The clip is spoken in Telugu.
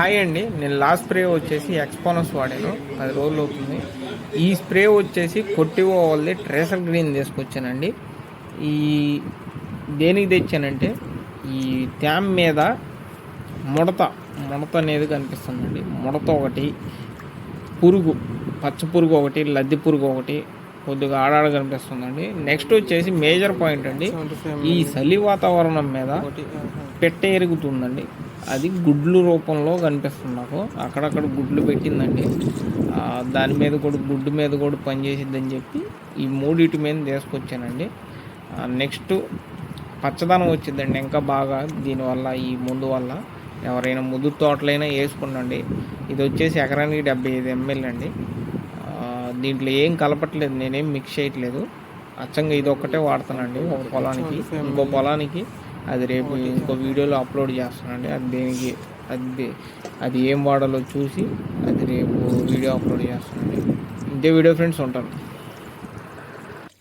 హాయ్ అండి. నేను లాస్ట్ స్ప్రే వచ్చేసి ఎక్స్పోనస్ వాడాను. పది రోజులు అవుతుంది. ఈ స్ప్రే వచ్చేసి కొట్టివో వాళ్ళది ట్రేసర్ గ్రీన్ తీసుకొచ్చానండి. ఈ దేనికి తెచ్చానంటే ఈ ట్యామ్ మీద ముడత ముడత అనేది కనిపిస్తుందండి. ముడత ఒకటి పురుగు పచ్చ పురుగు ఒకటి లద్ది పురుగు ఒకటి కొద్దిగా ఆడాడ కనిపిస్తుందండి. నెక్స్ట్ వచ్చేసి మేజర్ పాయింట్ అండి. ఈ చలి వాతావరణం మీద పెట్ట ఎరుగుతుందండి. అది గుడ్లు రూపంలో కనిపిస్తుంది నాకు. అక్కడక్కడ గుడ్లు పెట్టిందండి. దాని మీద కూడా గుడ్డు మీద కూడా పనిచేసిద్దని చెప్పి ఈ మూడిటి మీద తీసుకొచ్చానండి. నెక్స్ట్ పచ్చదనం వచ్చిందండి ఇంకా బాగా దీనివల్ల ఈ ముందు వల్ల. ఎవరైనా ముద్దు తోటలైనా వేసుకుండండి ఇది వచ్చేసి ఎకరానికి డెబ్బై ఐదు ఎంఎల్ అండి. దీంట్లో ఏం కలపట్లేదు నేనేం మిక్స్ చేయట్లేదు. అచ్చంగా ఇది ఒక్కటే వాడుతానండి ఒక పొలానికి. ఇంకో పొలానికి అది రేపు ఇంకో వీడియోలో అప్లోడ్ చేస్తానండి. అది దేనికి? అది అది ఏం వాడాలో చూసి అది రేపు వీడియో అప్లోడ్ చేస్తానండి. ఇంతే వీడియో ఫ్రెండ్స్ ఉంటాను